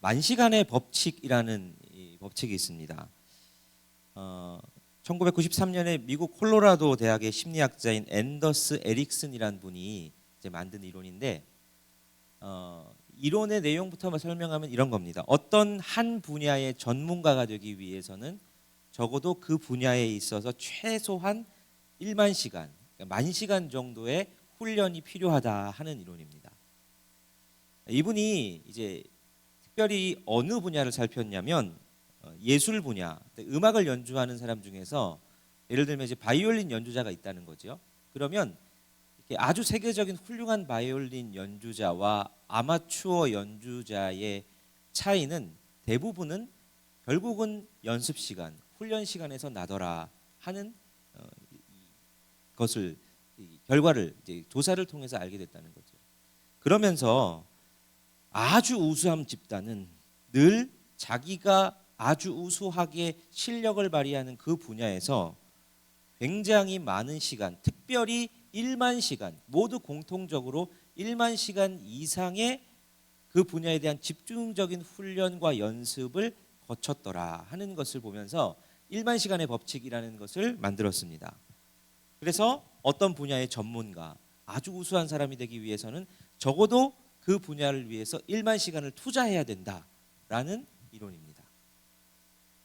만시간의 법칙이라는 이 법칙이 있습니다. 어, 1993년에 미국 콜로라도 대학의 심리학자인 앤더스 에릭슨이라는 분이 만든 이론인데 어, 이론의 내용부터 설명하면 이런 겁니다. 어떤 한 분야의 전문가가 되기 위해서는 적어도 그 분야에 있어서 최소한 1만 시간, 그러니까 만 시간 정도의 훈련이 필요하다 하는 이론입니다. 이분이 이제 특별히 어느 분야를 살폈냐면 어, 예술 분야, 음악을 연주하는 사람 중에서 예를 들면 이제 바이올린 연주자가 있다는 거죠. 그러면 아주 세계적인 훌륭한 바이올린 연주자와 아마추어 연주자의 차이는 대부분은 결국은 연습 시간, 훈련 시간에서 나더라 하는 어, 이- 것을 이 결과를 조사를 통해서 알게 됐다는 거죠. 그러면서 아주 우수한 집단은 늘 자기가 아주 우수하게 실력을 발휘하는 그 분야에서 굉장히 많은 시간, 특별히 1만 시간, 모두 공통적으로 1만 시간 이상의 그 분야에 대한 집중적인 훈련과 연습을 거쳤더라 하는 것을 보면서 1만 시간의 법칙이라는 것을 만들었습니다. 그래서 어떤 분야의 전문가, 아주 우수한 사람이 되기 위해서는 적어도 그 분야를 위해서 1만 시간을 투자해야 된다라는 이론입니다.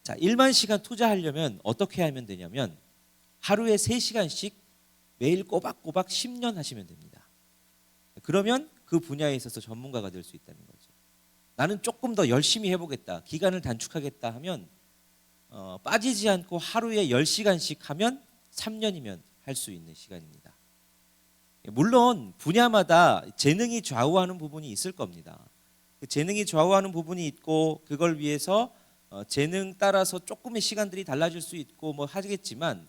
자, 1만 시간 투자하려면 어떻게 하면 되냐면 하루에 3시간씩 매일 꼬박꼬박 10년 하시면 됩니다. 그러면 그 분야에 있어서 전문가가 될 수 있다는 거죠. 나는 조금 더 열심히 해보겠다, 기간을 단축하겠다 하면 어, 빠지지 않고 하루에 10시간씩 하면 3년이면 할 수 있는 시간입니다. 물론 분야마다 재능이 좌우하는 부분이 있을 겁니다. 그 재능이 좌우하는 부분이 있고 그걸 위해서 어, 재능 따라서 조금의 시간들이 달라질 수 있고 뭐 하겠지만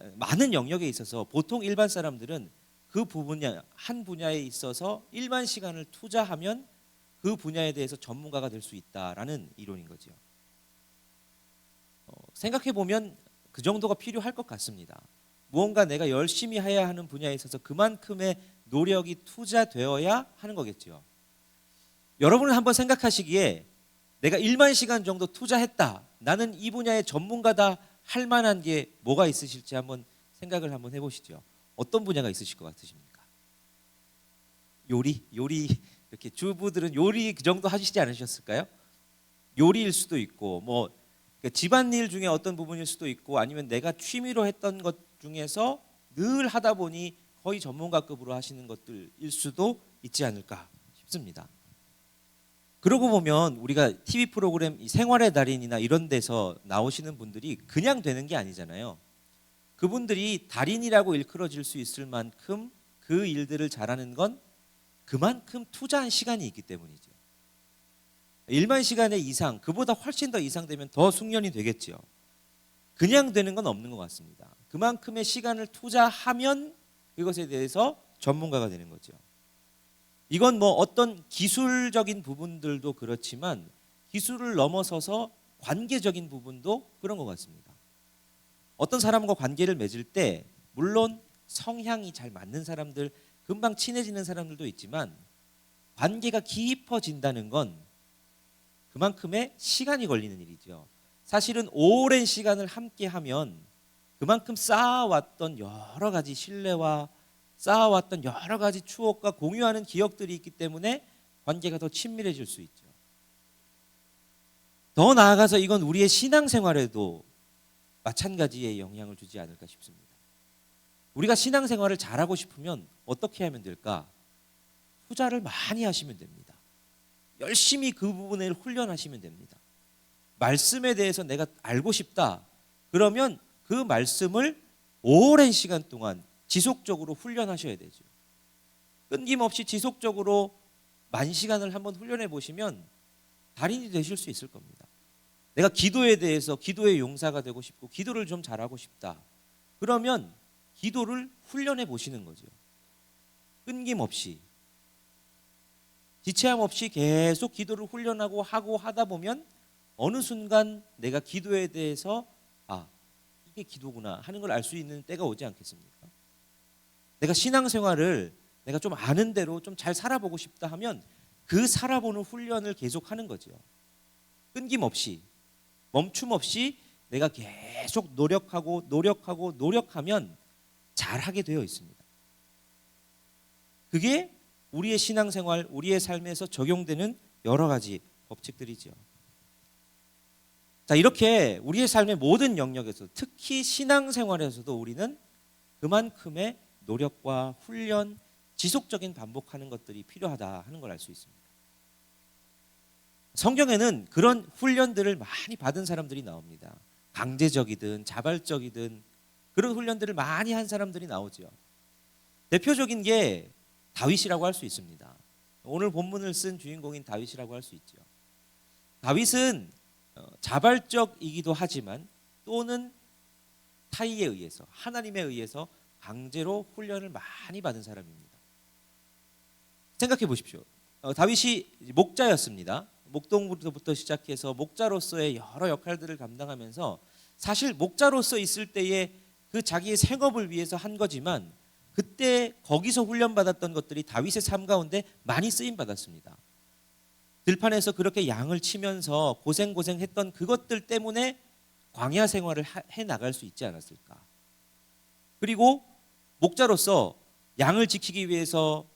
에, 많은 영역에 있어서 보통 일반 사람들은 그 부분야 한 분야에 있어서 일반 시간을 투자하면 그 분야에 대해서 전문가가 될 수 있다라는 이론인 거죠. 어, 생각해 보면 그 정도가 필요할 것 같습니다. 무언가 내가 열심히 해야 하는 분야에 있어서 그만큼의 노력이 투자되어야 하는 거겠죠. 여러분은 한번 생각하시기에 내가 1만 시간 정도 투자했다. 나는 이 분야의 전문가다 할 만한 게 뭐가 있으실지 한번 생각을 한번 해보시죠. 어떤 분야가 있으실 것 같으십니까? 요리, 요리 이렇게 주부들은 요리 그 정도 하시지 않으셨을까요? 요리일 수도 있고 뭐 그러니까 집안일 중에 어떤 부분일 수도 있고 아니면 내가 취미로 했던 것 중에서 늘 하다 보니 거의 전문가급으로 하시는 것들일 수도 있지 않을까 싶습니다. 그러고 보면 우리가 TV 프로그램 이 생활의 달인이나 이런 데서 나오시는 분들이 그냥 되는 게 아니잖아요. 그분들이 달인이라고 일컬어질 수 있을 만큼 그 일들을 잘하는 건 그만큼 투자한 시간이 있기 때문이죠. 1만 시간의 이상, 그보다 훨씬 더 이상 되면 더 숙련이 되겠죠. 그냥 되는 건 없는 것 같습니다. 그만큼의 시간을 투자하면 그것에 대해서 전문가가 되는 거죠. 이건 뭐 어떤 기술적인 부분들도 그렇지만 기술을 넘어서서 관계적인 부분도 그런 것 같습니다. 어떤 사람과 관계를 맺을 때 물론 성향이 잘 맞는 사람들, 금방 친해지는 사람들도 있지만 관계가 깊어진다는 건 그만큼의 시간이 걸리는 일이죠. 사실은 오랜 시간을 함께 하면 그만큼 쌓아왔던 여러 가지 신뢰와 쌓아왔던 여러 가지 추억과 공유하는 기억들이 있기 때문에 관계가 더 친밀해질 수 있죠. 더 나아가서 이건 우리의 신앙생활에도 마찬가지의 영향을 주지 않을까 싶습니다. 우리가 신앙생활을 잘하고 싶으면 어떻게 하면 될까? 투자를 많이 하시면 됩니다. 열심히 그 부분을 훈련하시면 됩니다. 말씀에 대해서 내가 알고 싶다. 그러면 그 말씀을 오랜 시간 동안 지속적으로 훈련하셔야 되죠. 끊김없이 지속적으로 만 시간을 한번 훈련해 보시면 달인이 되실 수 있을 겁니다. 내가 기도에 대해서 기도의 용사가 되고 싶고 기도를 좀 잘하고 싶다. 그러면 기도를 훈련해 보시는 거죠. 끊김없이 지체함 없이 계속 기도를 훈련하고 하고 하다 보면 어느 순간 내가 기도에 대해서 아 이게 기도구나 하는 걸 알 수 있는 때가 오지 않겠습니까? 내가 신앙생활을 내가 좀 아는 대로 좀 잘 살아보고 싶다 하면 그 살아보는 훈련을 계속 하는 거죠. 끊김없이 멈춤 없이 내가 계속 노력하고 노력하고 노력하면 잘하게 되어 있습니다. 그게 우리의 신앙생활, 우리의 삶에서 적용되는 여러 가지 법칙들이죠. 자, 이렇게 우리의 삶의 모든 영역에서 특히 신앙생활에서도 우리는 그만큼의 노력과 훈련, 지속적인 반복하는 것들이 필요하다 하는 걸 알 수 있습니다. 성경에는 그런 훈련들을 많이 받은 사람들이 나옵니다. 강제적이든 자발적이든 그런 훈련들을 많이 한 사람들이 나오죠. 대표적인 게 다윗이라고 할 수 있습니다. 오늘 본문을 쓴 주인공인 다윗이라고 할 수 있죠. 다윗은 어, 자발적이기도 하지만 또는 타이에 의해서 하나님에 의해서 강제로 훈련을 많이 받은 사람입니다. 생각해 보십시오. 어, 다윗이 목자였습니다. 목동부터 시작해서 목자로서의 여러 역할들을 감당하면서 사실 목자로서 있을 때에 그 자기의 생업을 위해서 한 거지만 그때 거기서 훈련받았던 것들이 다윗의 삶 가운데 많이 쓰임 받았습니다. 들판에서 그렇게 양을 치면서 고생고생했던 그것들 때문에 광야 생활을 해 나갈 수 있지 않았을까? 그리고 목자로서 양을 지키기 위해서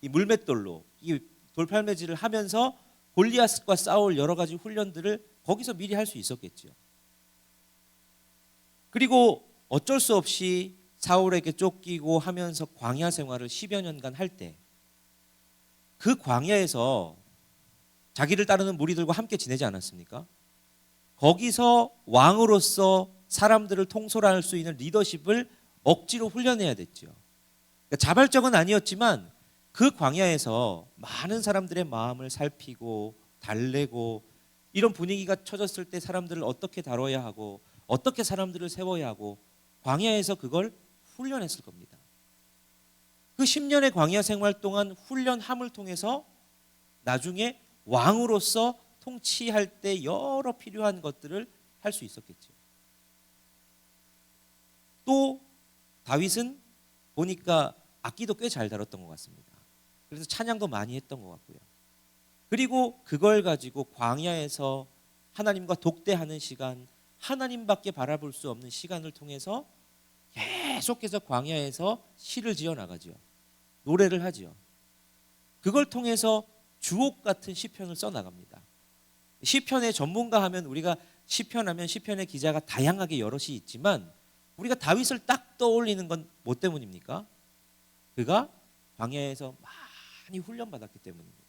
이 물맷돌로 이 돌팔매질을 하면서 골리앗과 싸울 여러 가지 훈련들을 거기서 미리 할 수 있었겠죠. 그리고 어쩔 수 없이 사울에게 쫓기고 하면서 광야 생활을 10여 년간 할 때 그 광야에서 자기를 따르는 무리들과 함께 지내지 않았습니까? 거기서 왕으로서 사람들을 통솔할 수 있는 리더십을 억지로 훈련해야 됐죠. 그러니까 자발적은 아니었지만 그 광야에서 많은 사람들의 마음을 살피고 달래고 이런 분위기가 처졌을 때 사람들을 어떻게 다뤄야 하고 어떻게 사람들을 세워야 하고 광야에서 그걸 훈련했을 겁니다. 그 10년의 광야 생활 동안 훈련함을 통해서 나중에 왕으로서 통치할 때 여러 필요한 것들을 할 수 있었겠죠. 또 다윗은 보니까 악기도 꽤 잘 다뤘던 것 같습니다. 그래서 찬양도 많이 했던 것 같고요. 그리고 그걸 가지고 광야에서 하나님과 독대하는 시간, 하나님밖에 바라볼 수 없는 시간을 통해서 계속해서 광야에서 시를 지어 나가죠. 노래를 하지요. 그걸 통해서 주옥 같은 시편을 써 나갑니다. 시편의 전문가 하면 우리가 시편 하면 시편의 기자가 다양하게 여럿이 있지만 우리가 다윗을 딱 떠올리는 건 뭐 때문입니까? 그가 광야에서 많이 훈련받았기 때문입니다.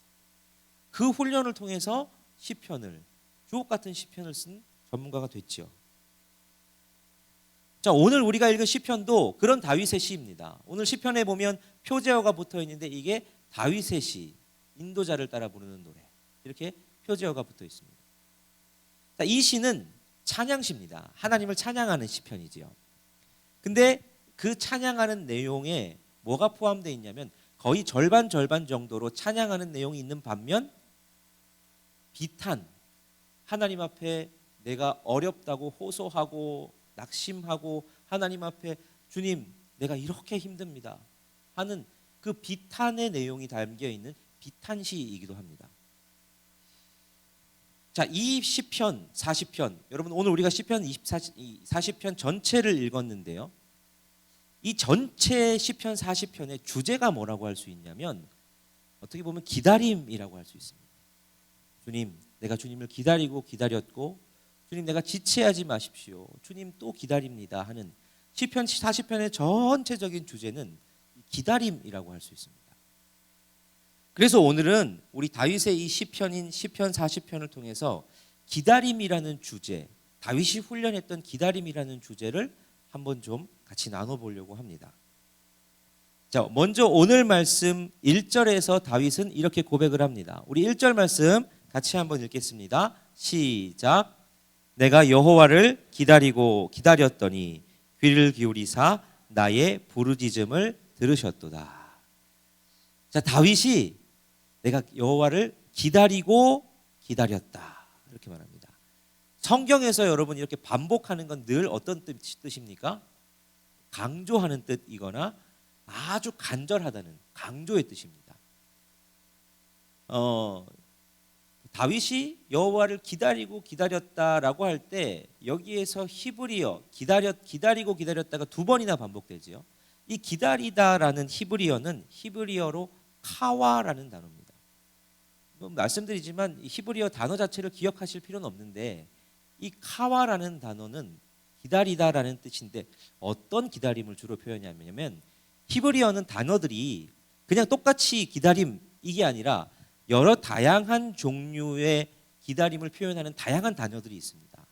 그 훈련을 통해서 시편을 주옥 같은 시편을 쓴 전문가가 됐죠. 자, 오늘 우리가 읽은 시편도 그런 다윗의 시입니다. 오늘 시편에 보면 표제어가 붙어 있는데 이게 다윗의 시, 인도자를 따라 부르는 노래. 이렇게 표제어가 붙어 있습니다. 자, 이 시는 찬양시입니다. 하나님을 찬양하는 시편이지요. 근데 그 찬양하는 내용에 뭐가 포함되어 있냐면 거의 절반 절반 정도로 찬양하는 내용이 있는 반면 비탄 하나님 앞에 내가 어렵다고 호소하고 낙심하고 하나님 앞에 주님 내가 이렇게 힘듭니다 하는 그 비탄의 내용이 담겨 있는 비탄시이기도 합니다. 자, 이 시편 40편 여러분 오늘 우리가 시편 24 40편 전체를 읽었는데요. 이 전체 시편 40편의 주제가 뭐라고 할 수 있냐면 어떻게 보면 기다림이라고 할 수 있습니다. 주님, 내가 주님을 기다리고 기다렸고 주님 내가 지체하지 마십시오. 주님 또 기다립니다 하는 시편 40편의 전체적인 주제는 기다림이라고 할 수 있습니다. 그래서 오늘은 우리 다윗의 이 시편인 시편 40편을 통해서 기다림이라는 주제, 다윗이 훈련했던 기다림이라는 주제를 한번 좀 같이 나눠 보려고 합니다. 자, 먼저 오늘 말씀 1절에서 다윗은 이렇게 고백을 합니다. 우리 1절 말씀 같이 한번 읽겠습니다. 시작. 내가 여호와를 기다리고 기다렸더니 귀를 기울이사 나의 부르짖음을 들으셨도다. 자, 다윗이 내가 여호와를 기다리고 기다렸다. 이렇게 말합니다. 성경에서 여러분 이렇게 반복하는 건 늘 어떤 뜻입니까? 강조하는 뜻이거나 아주 간절하다는 강조의 뜻입니다. 어, 다윗이 여호와를 기다리고 기다렸다라고 할 때 여기에서 히브리어 기다렸 기다리고 기다렸다가 두 번이나 반복되지요. 이 기다리다라는 히브리어는 히브리어로 카와라는 단어입니다. 뭐 말씀드리지만 이 히브리어 단어 자체를 기억하실 필요는 없는데 이 카와라는 단어는 기다리다라는 뜻인데 어떤 기다림을 주로 표현하냐면 히브리어는 단어들이 그냥 똑같이 기다림 이게 아니라 여러 다양한 종류의 기다림을 표현하는 다양한 단어들이 있습니다.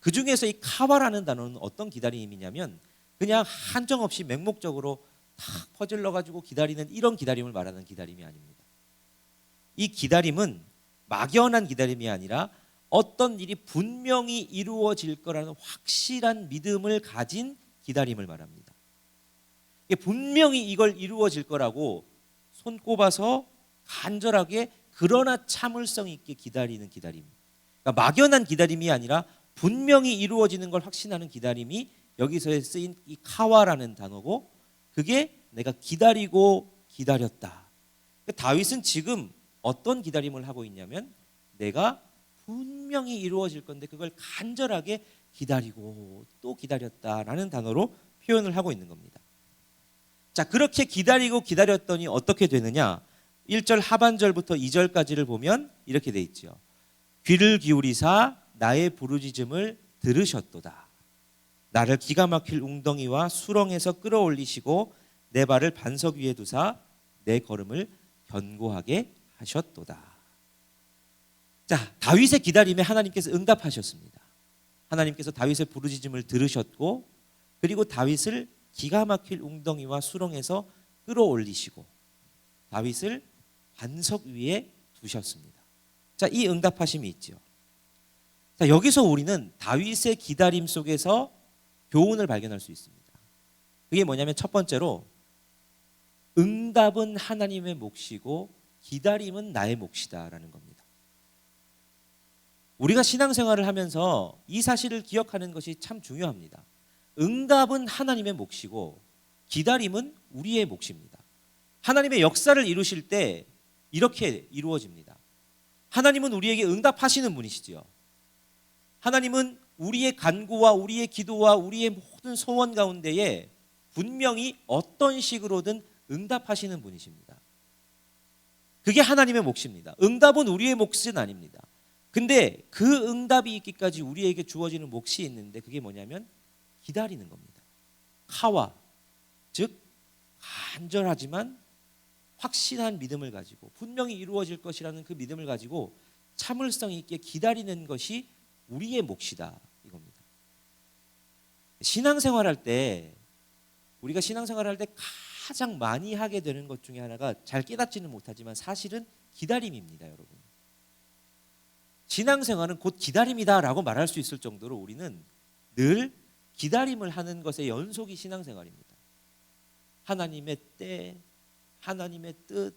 그 중에서 이 카와라는 단어는 어떤 기다림이냐면 그냥 한정없이 맹목적으로 탁 퍼질러 가지고 기다리는 이런 기다림을 말하는 기다림이 아닙니다. 이 기다림은 막연한 기다림이 아니라 어떤 일이 분명히 이루어질 거라는 확실한 믿음을 가진 기다림을 말합니다. 분명히 이걸 이루어질 거라고 손꼽아서 간절하게 그러나 참을성 있게 기다리는 기다림. 그러니까 막연한 기다림이 아니라 분명히 이루어지는 걸 확신하는 기다림이 여기서 쓰인 이 카와라는 단어고 그게 내가 기다리고 기다렸다. 그러니까 다윗은 지금 어떤 기다림을 하고 있냐면 내가 분명히 이루어질 건데 그걸 간절하게 기다리고 또 기다렸다라는 단어로 표현을 하고 있는 겁니다. 자, 그렇게 기다리고 기다렸더니 어떻게 되느냐? 1절 하반절부터 2절까지를 보면 이렇게 돼 있지요. 귀를 기울이사 나의 부르짖음을 들으셨도다. 나를 기가 막힐 웅덩이와 수렁에서 끌어올리시고 내 발을 반석 위에 두사 내 걸음을 견고하게 하셨도다. 자, 다윗의 기다림에 하나님께서 응답하셨습니다. 하나님께서 다윗의 부르짖음을 들으셨고 그리고 다윗을 기가 막힐 웅덩이와 수렁에서 끌어올리시고 다윗을 반석 위에 두셨습니다. 자, 이 응답하심이 있죠. 자, 여기서 우리는 다윗의 기다림 속에서 교훈을 발견할 수 있습니다. 그게 뭐냐면 첫 번째로 응답은 하나님의 몫이고 기다림은 나의 몫이다라는 겁니다. 우리가 신앙생활을 하면서 이 사실을 기억하는 것이 참 중요합니다. 응답은 하나님의 몫이고 기다림은 우리의 몫입니다. 하나님의 역사를 이루실 때 이렇게 이루어집니다. 하나님은 우리에게 응답하시는 분이시지요. 하나님은 우리의 간구와 우리의 기도와 우리의 모든 소원 가운데에 분명히 어떤 식으로든 응답하시는 분이십니다. 그게 하나님의 몫입니다. 응답은 우리의 몫은 아닙니다. 근데 그 응답이 있기까지 우리에게 주어지는 몫이 있는데 그게 뭐냐면 기다리는 겁니다. 카와 즉 간절하지만 확신한 믿음을 가지고 분명히 이루어질 것이라는 그 믿음을 가지고 참을성 있게 기다리는 것이 우리의 몫이다 이겁니다. 신앙생활할 때 우리가 신앙생활할 때 가장 많이 하게 되는 것 중에 하나가 잘 깨닫지는 못하지만 사실은 기다림입니다, 여러분. 신앙생활은 곧 기다림이다라고 말할 수 있을 정도로 우리는 늘 기다림을 하는 것의 연속이 신앙생활입니다. 하나님의 때, 하나님의 뜻,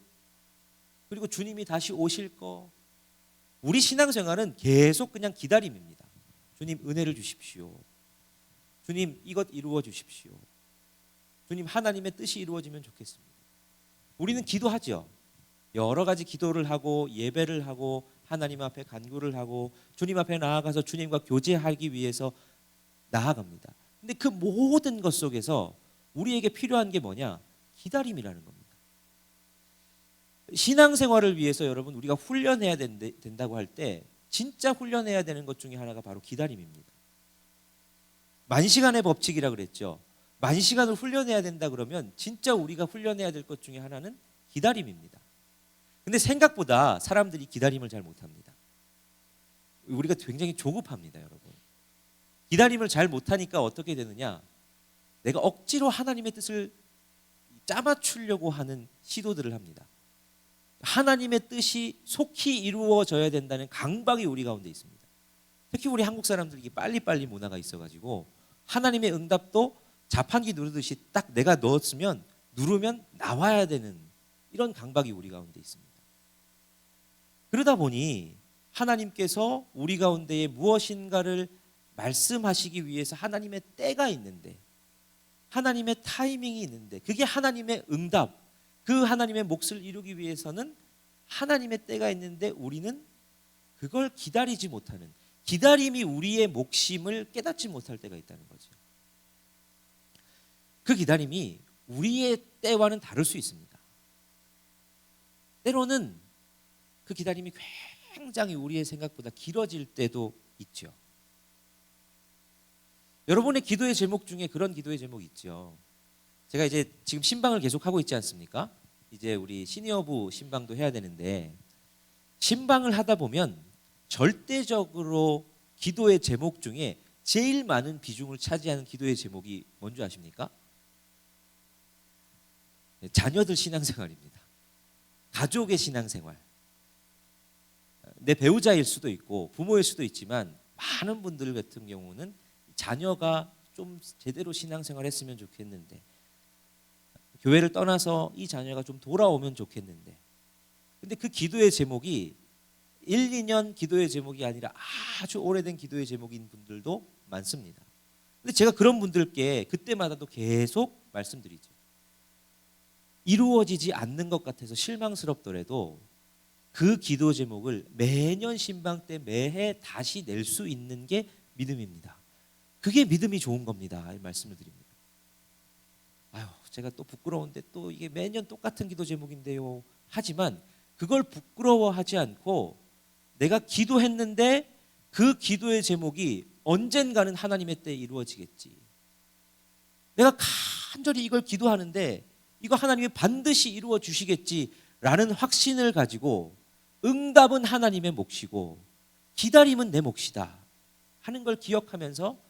그리고 주님이 다시 오실 거. 우리 신앙생활은 계속 그냥 기다림입니다. 주님 은혜를 주십시오. 주님 이것 이루어 주십시오. 주님 하나님의 뜻이 이루어지면 좋겠습니다. 우리는 기도하죠. 여러 가지 기도를 하고 예배를 하고 하나님 앞에 간구를 하고 주님 앞에 나아가서 주님과 교제하기 위해서 나아갑니다. 근데 그 모든 것 속에서 우리에게 필요한 게 뭐냐? 기다림이라는 겁니다. 신앙생활을 위해서 여러분 우리가 훈련해야 된다고 할 때 진짜 훈련해야 되는 것 중에 하나가 바로 기다림입니다. 만 시간의 법칙이라 그랬죠. 만 시간을 훈련해야 된다 그러면 진짜 우리가 훈련해야 될 것 중에 하나는 기다림입니다. 근데 생각보다 사람들이 기다림을 잘 못합니다. 우리가 굉장히 조급합니다, 여러분. 기다림을 잘 못하니까 어떻게 되느냐? 내가 억지로 하나님의 뜻을 짜맞추려고 하는 시도들을 합니다. 하나님의 뜻이 속히 이루어져야 된다는 강박이 우리 가운데 있습니다. 특히 우리 한국 사람들이 빨리빨리 문화가 있어가지고 하나님의 응답도 자판기 누르듯이 딱 내가 넣었으면 누르면 나와야 되는 이런 강박이 우리 가운데 있습니다. 그러다 보니 하나님께서 우리 가운데에 무엇인가를 말씀하시기 위해서 하나님의 때가 있는데 하나님의 타이밍이 있는데 그게 하나님의 응답 그 하나님의 몫을 이루기 위해서는 하나님의 때가 있는데 우리는 그걸 기다리지 못하는 기다림이 우리의 목심을 깨닫지 못할 때가 있다는 거죠. 그 기다림이 우리의 때와는 다를 수 있습니다. 때로는 그 기다림이 굉장히 우리의 생각보다 길어질 때도 있죠. 여러분의 기도의 제목 중에 그런 기도의 제목이 있죠. 제가 이제 지금 신방을 계속 하고 있지 않습니까? 이제 우리 시니어부 신방도 해야 되는데 신방을 하다 보면 절대적으로 기도의 제목 중에 제일 많은 비중을 차지하는 기도의 제목이 뭔지 아십니까? 네, 자녀들 신앙생활입니다. 가족의 신앙생활. 내 배우자일 수도 있고 부모일 수도 있지만 많은 분들 같은 경우는 자녀가 좀 제대로 신앙생활 했으면 좋겠는데 교회를 떠나서 이 자녀가 좀 돌아오면 좋겠는데 근데 그 기도의 제목이 1, 2년 기도의 제목이 아니라 아주 오래된 기도의 제목인 분들도 많습니다. 근데 제가 그런 분들께 그때마다도 계속 말씀드리죠. 이루어지지 않는 것 같아서 실망스럽더라도 그 기도 제목을 매년 신방 때 매해 다시 낼 수 있는 게 믿음입니다. 그게 믿음이 좋은 겁니다. 이 말씀을 드립니다. 아유, 제가 또 부끄러운데 또 이게 매년 똑같은 기도 제목인데요. 하지만 그걸 부끄러워하지 않고 내가 기도했는데 그 기도의 제목이 언젠가는 하나님의 때에 이루어지겠지. 내가 간절히 이걸 기도하는데 이거 하나님이 반드시 이루어 주시겠지라는 확신을 가지고 응답은 하나님의 몫이고 기다림은 내 몫이다 하는 걸 기억하면서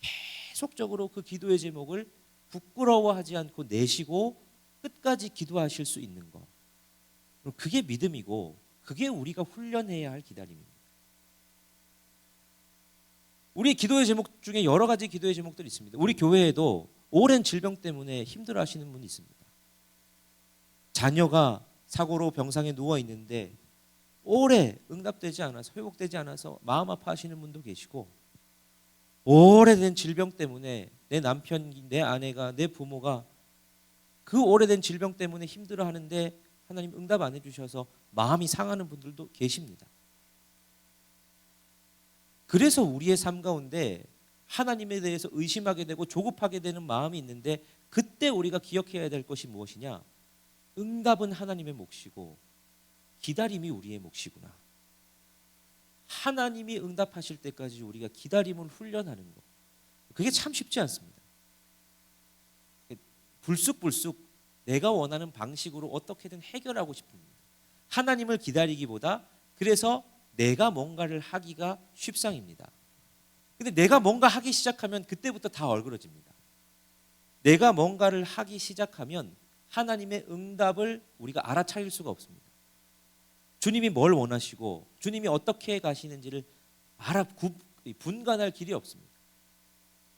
계속적으로 그 기도의 제목을 부끄러워하지 않고 내시고 끝까지 기도하실 수 있는 것. 그게 믿음이고 그게 우리가 훈련해야 할 기다림입니다. 우리 기도의 제목 중에 여러 가지 기도의 제목들이 있습니다. 우리 교회에도 오랜 질병 때문에 힘들어하시는 분이 있습니다. 자녀가 사고로 병상에 누워 있는데 오래 응답되지 않아서 회복되지 않아서 마음 아파하시는 분도 계시고 오래된 질병 때문에 내 남편, 내 아내가, 내 부모가 그 오래된 질병 때문에 힘들어 하는데 하나님 응답 안 해주셔서 마음이 상하는 분들도 계십니다. 그래서 우리의 삶 가운데 하나님에 대해서 의심하게 되고 조급하게 되는 마음이 있는데 그때 우리가 기억해야 될 것이 무엇이냐? 응답은 하나님의 몫이고 기다림이 우리의 몫이구나. 하나님이 응답하실 때까지 우리가 기다림을 훈련하는 것. 그게 참 쉽지 않습니다. 불쑥불쑥 내가 원하는 방식으로 어떻게든 해결하고 싶습니다. 하나님을 기다리기보다 그래서 내가 뭔가를 하기가 쉽상입니다. 근데 내가 뭔가 하기 시작하면 그때부터 다 얼그러집니다. 내가 뭔가를 하기 시작하면 하나님의 응답을 우리가 알아차릴 수가 없습니다. 주님이 뭘 원하시고 주님이 어떻게 가시는지를 알아 분간할 길이 없습니다.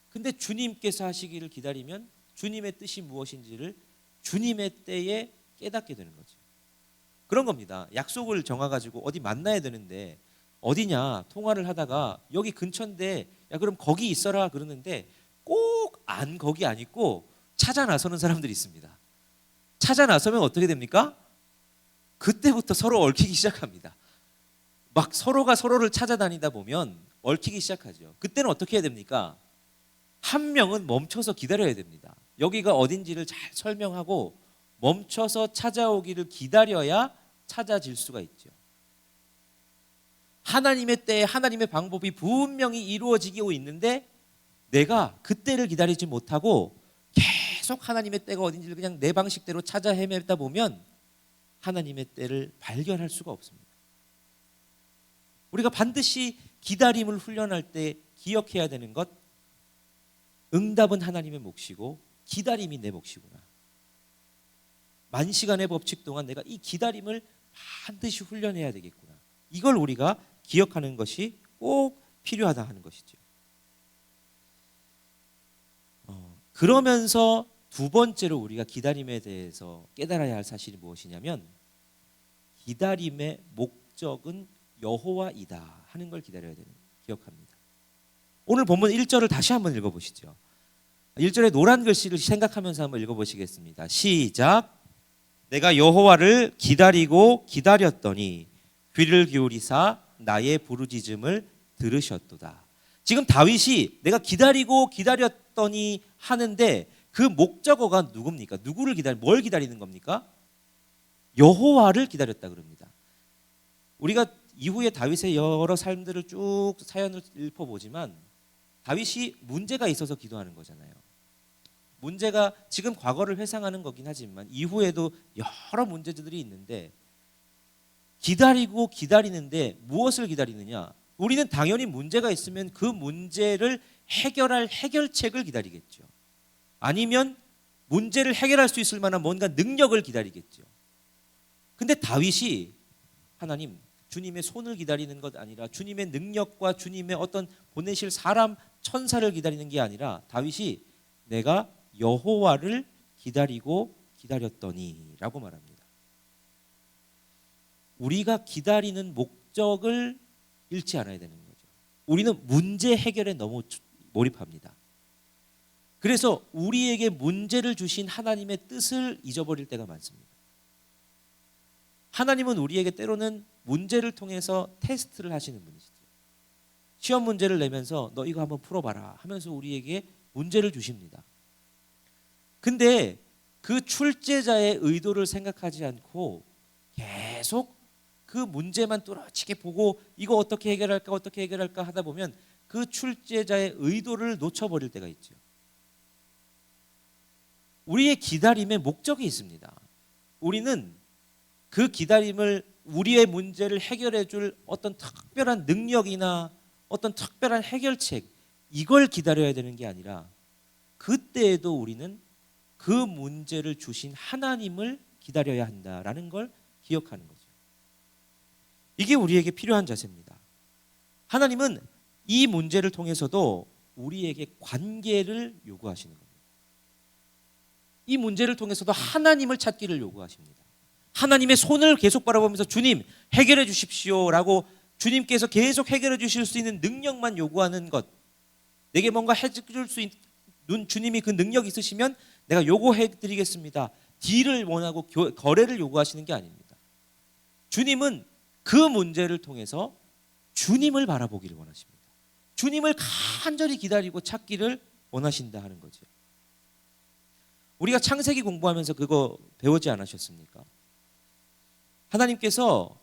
근데 주님께서 하시기를 기다리면 주님의 뜻이 무엇인지를 주님의 때에 깨닫게 되는 거죠. 그런 겁니다. 약속을 정해가지고 어디 만나야 되는데 어디냐 통화를 하다가 여기 근처인데 야 그럼 거기 있어라 그러는데 꼭 안 거기 안 있고 찾아 나서는 사람들이 있습니다. 찾아 나서면 어떻게 됩니까? 그때부터 서로 얽히기 시작합니다. 막 서로가 서로를 찾아다니다 보면 얽히기 시작하죠. 그때는 어떻게 해야 됩니까? 한 명은 멈춰서 기다려야 됩니다. 여기가 어딘지를 잘 설명하고 멈춰서 찾아오기를 기다려야 찾아질 수가 있죠. 하나님의 때에 하나님의 방법이 분명히 이루어지고 있는데 내가 그때를 기다리지 못하고 계속 하나님의 때가 어딘지를 그냥 내 방식대로 찾아 헤매다 보면 하나님의 때를 발견할 수가 없습니다. 우리가 반드시 기다림을 훈련할 때 기억해야 되는 것 응답은 하나님의 몫이고 기다림이 내 몫이구나. 만 시간의 법칙 동안 내가 이 기다림을 반드시 훈련해야 되겠구나. 이걸 우리가 기억하는 것이 꼭 필요하다 하는 것이죠. 어, 그러면서 두 번째로 우리가 기다림에 대해서 깨달아야 할 사실이 무엇이냐면 기다림의 목적은 여호와이다 하는 걸 기다려야 되는 기억합니다. 오늘 본문 1절을 다시 한번 읽어 보시죠. 1절의 노란 글씨를 생각하면서 한번 읽어 보시겠습니다. 시작. 내가 여호와를 기다리고 기다렸더니 귀를 기울이사 나의 부르짖음을 들으셨도다. 지금 다윗이 내가 기다리고 기다렸더니 하는데 그 목적어가 누굽니까? 누구를 기다리 뭘 기다리는 겁니까? 여호와를 기다렸다 그럽니다. 우리가 이후에 다윗의 여러 삶들을 쭉 사연을 읊어보지만 다윗이 문제가 있어서 기도하는 거잖아요. 문제가 지금 과거를 회상하는 거긴 하지만 이후에도 여러 문제들이 있는데 기다리고 기다리는데 무엇을 기다리느냐? 우리는 당연히 문제가 있으면 그 문제를 해결할 해결책을 기다리겠죠. 아니면 문제를 해결할 수 있을 만한 뭔가 능력을 기다리겠죠. 근데 다윗이 하나님 주님의 손을 기다리는 것 아니라 주님의 능력과 주님의 어떤 보내실 사람 천사를 기다리는 게 아니라 다윗이 내가 여호와를 기다리고 기다렸더니라고 말합니다. 우리가 기다리는 목적을 잃지 않아야 되는 거죠. 우리는 문제 해결에 너무 몰입합니다. 그래서 우리에게 문제를 주신 하나님의 뜻을 잊어버릴 때가 많습니다. 하나님은 우리에게 때로는 문제를 통해서 테스트를 하시는 분이시죠. 시험 문제를 내면서 너 이거 한번 풀어봐라 하면서 우리에게 문제를 주십니다. 근데 그 출제자의 의도를 생각하지 않고 계속 그 문제만 뚜렷하게 보고 이거 어떻게 해결할까 어떻게 해결할까 하다 보면 그 출제자의 의도를 놓쳐버릴 때가 있죠. 우리의 기다림에 목적이 있습니다. 우리는 그 기다림을 우리의 문제를 해결해 줄 어떤 특별한 능력이나 어떤 특별한 해결책 이걸 기다려야 되는 게 아니라 그때에도 우리는 그 문제를 주신 하나님을 기다려야 한다라는 걸 기억하는 거죠. 이게 우리에게 필요한 자세입니다. 하나님은 이 문제를 통해서도 우리에게 관계를 요구하시는. 이 문제를 통해서도 하나님을 찾기를 요구하십니다. 하나님의 손을 계속 바라보면서 주님 해결해 주십시오라고 주님께서 계속 해결해 주실 수 있는 능력만 요구하는 것. 내게 뭔가 해줄 수 있는 주님이 그 능력 있으시면 내가 요구해 드리겠습니다. 딜을 원하고 거래를 요구하시는 게 아닙니다. 주님은 그 문제를 통해서 주님을 바라보기를 원하십니다. 주님을 간절히 기다리고 찾기를 원하신다 하는 거죠. 우리가 창세기 공부하면서 그거 배우지 않으셨습니까? 하나님께서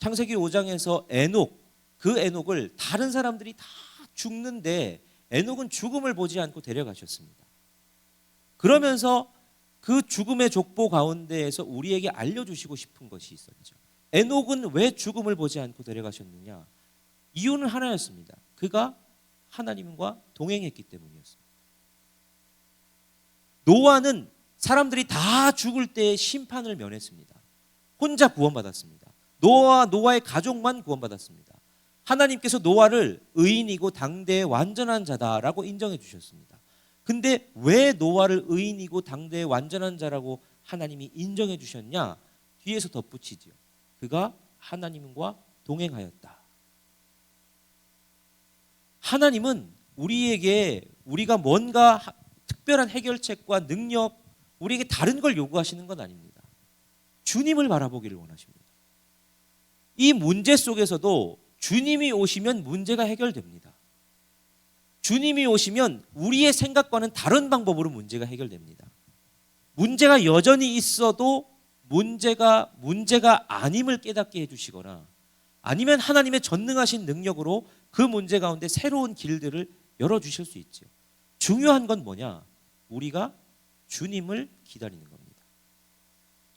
창세기 5장에서 에녹 그 에녹을 다른 사람들이 다 죽는데 에녹은 죽음을 보지 않고 데려가셨습니다. 그러면서 그 죽음의 족보 가운데에서 우리에게 알려주시고 싶은 것이 있었죠. 에녹은 왜 죽음을 보지 않고 데려가셨느냐? 이유는 하나였습니다. 그가 하나님과 동행했기 때문이었습니다. 노아는 사람들이 다 죽을 때 심판을 면했습니다. 혼자 구원받았습니다. 노아와 노아의 가족만 구원받았습니다. 하나님께서 노아를 의인이고 당대의 완전한 자다라고 인정해 주셨습니다. 근데 왜 노아를 의인이고 당대의 완전한 자라고 하나님이 인정해 주셨냐? 뒤에서 덧붙이지요. 그가 하나님과 동행하였다. 하나님은 우리에게 우리가 뭔가 특별한 해결책과 능력, 우리에게 다른 걸 요구하시는 건 아닙니다. 주님을 바라보기를 원하십니다. 이 문제 속에서도 주님이 오시면 문제가 해결됩니다. 주님이 오시면 우리의 생각과는 다른 방법으로 문제가 해결됩니다. 문제가 여전히 있어도 문제가 문제가 아님을 깨닫게 해주시거나 아니면 하나님의 전능하신 능력으로 그 문제 가운데 새로운 길들을 열어주실 수 있죠. 중요한 건 뭐냐? 우리가 주님을 기다리는 겁니다.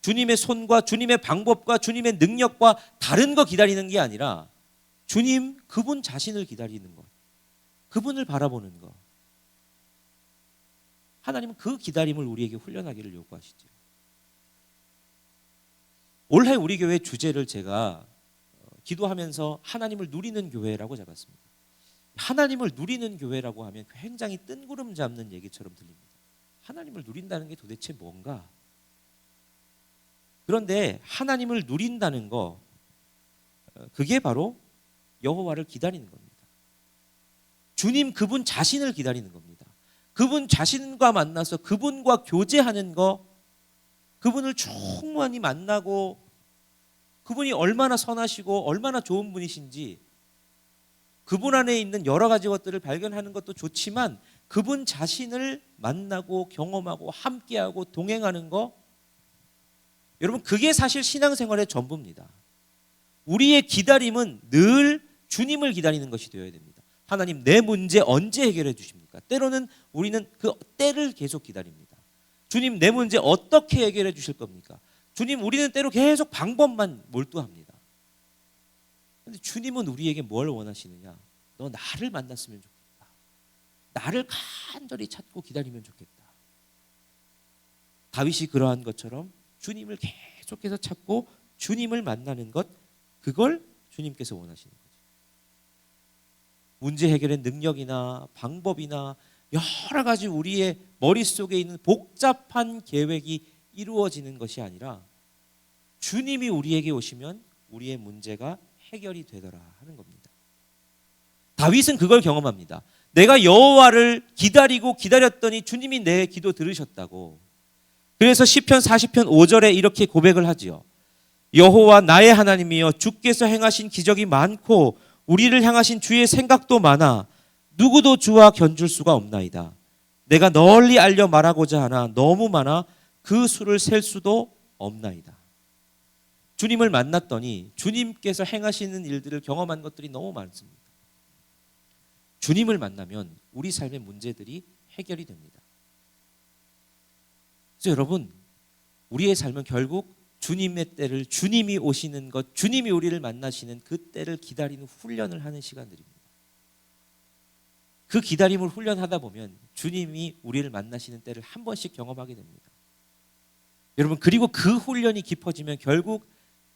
주님의 손과 주님의 방법과 주님의 능력과 다른 거 기다리는 게 아니라 주님 그분 자신을 기다리는 것. 그분을 바라보는 것. 하나님은 그 기다림을 우리에게 훈련하기를 요구하시죠. 올해 우리 교회 주제를 제가 어, 기도하면서 하나님을 누리는 교회라고 잡았습니다. 하나님을 누리는 교회라고 하면 굉장히 뜬구름 잡는 얘기처럼 들립니다. 하나님을 누린다는 게 도대체 뭔가? 그런데 하나님을 누린다는 거 어, 그게 바로 여호와를 기다리는 겁니다. 주님 그분 자신을 기다리는 겁니다. 그분 자신과 만나서 그분과 교제하는 거 그분을 충만히 만나고 그분이 얼마나 선하시고 얼마나 좋은 분이신지 그분 안에 있는 여러 가지 것들을 발견하는 것도 좋지만 그분 자신을 만나고 경험하고 함께하고 동행하는 거 여러분 그게 사실 신앙생활의 전부입니다. 우리의 기다림은 늘 주님을 기다리는 것이 되어야 됩니다. 하나님 내 문제 언제 해결해 주십니까? 때로는 우리는 그 때를 계속 기다립니다. 주님 내 문제 어떻게 해결해 주실 겁니까? 주님 우리는 때로 계속 방법만 몰두합니다. 근데 주님은 우리에게 뭘 원하시느냐? 너 나를 만났으면 좋겠다. 나를 간절히 찾고 기다리면 좋겠다. 다윗이 그러한 것처럼 주님을 계속해서 찾고 주님을 만나는 것 그걸 주님께서 원하시는 거죠. 문제 해결의 능력이나 방법이나 여러 가지 우리의 머릿속에 있는 복잡한 계획이 이루어지는 것이 아니라 주님이 우리에게 오시면 우리의 문제가 해결이 되더라 하는 겁니다. 다윗은 그걸 경험합니다. 내가 여호와를 기다리고 기다렸더니 주님이 내 기도 들으셨다고. 그래서 시편 40편 5절에 이렇게 고백을 하지요. 여호와 나의 하나님이여 주께서 행하신 기적이 많고 우리를 향하신 주의 생각도 많아 누구도 주와 견줄 수가 없나이다. 내가 널리 알려 말하고자 하나 너무 많아 그 수를 셀 수도 없나이다. 주님을 만났더니 주님께서 행하시는 일들을 경험한 것들이 너무 많습니다. 주님을 만나면 우리 삶의 문제들이 해결이 됩니다. 그래서 여러분, 우리의 삶은 결국 주님의 때를 주님이 오시는 것, 주님이 우리를 만나시는 그 때를 기다리는 훈련을 하는 시간들입니다. 그 기다림을 훈련하다 보면 주님이 우리를 만나시는 때를 한 번씩 경험하게 됩니다. 여러분, 그리고 그 훈련이 깊어지면 결국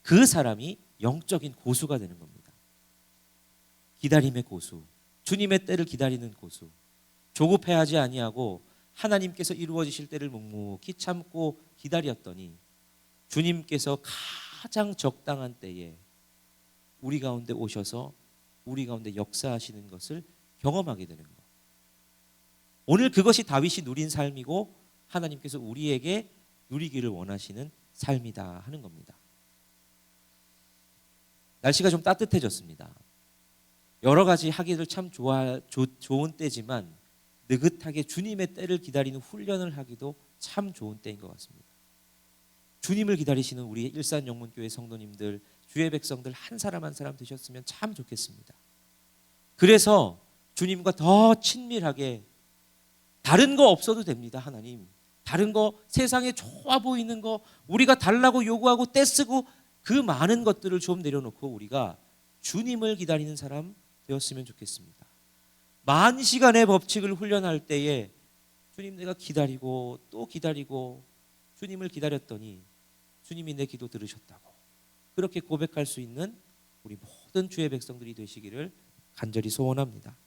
그 사람이 영적인 고수가 되는 겁니다. 기다림의 고수, 주님의 때를 기다리는 고수, 조급해하지 아니하고 하나님께서 이루어 지실 때를 묵묵히 참고 기다렸더니 주님께서 가장 적당한 때에 우리 가운데 오셔서 우리 가운데 역사하시는 것을 경험하게 되는 것. 오늘 그것이 다윗이 누린 삶이고 하나님께서 우리에게 누리기를 원하시는 삶이다 하는 겁니다. 날씨가 좀 따뜻해졌습니다. 여러 가지 하기를 참 좋아 조, 좋은 때지만 느긋하게 주님의 때를 기다리는 훈련을 하기도 참 좋은 때인 것 같습니다. 주님을 기다리시는 우리 일산 영문교회 성도님들, 주의 백성들 한 사람 한 사람 되셨으면 참 좋겠습니다. 그래서 주님과 더 친밀하게 다른 거 없어도 됩니다, 하나님. 다른 거 세상에 좋아 보이는 거 우리가 달라고 요구하고 떼쓰고 그 많은 것들을 좀 내려놓고 우리가 주님을 기다리는 사람 되었으면 좋겠습니다. 만 시간의 법칙을 훈련할 때에 주님 내가 기다리고 또 기다리고 주님을 기다렸더니 주님이 내 기도 들으셨다고 그렇게 고백할 수 있는 우리 모든 주의 백성들이 되시기를 간절히 소원합니다.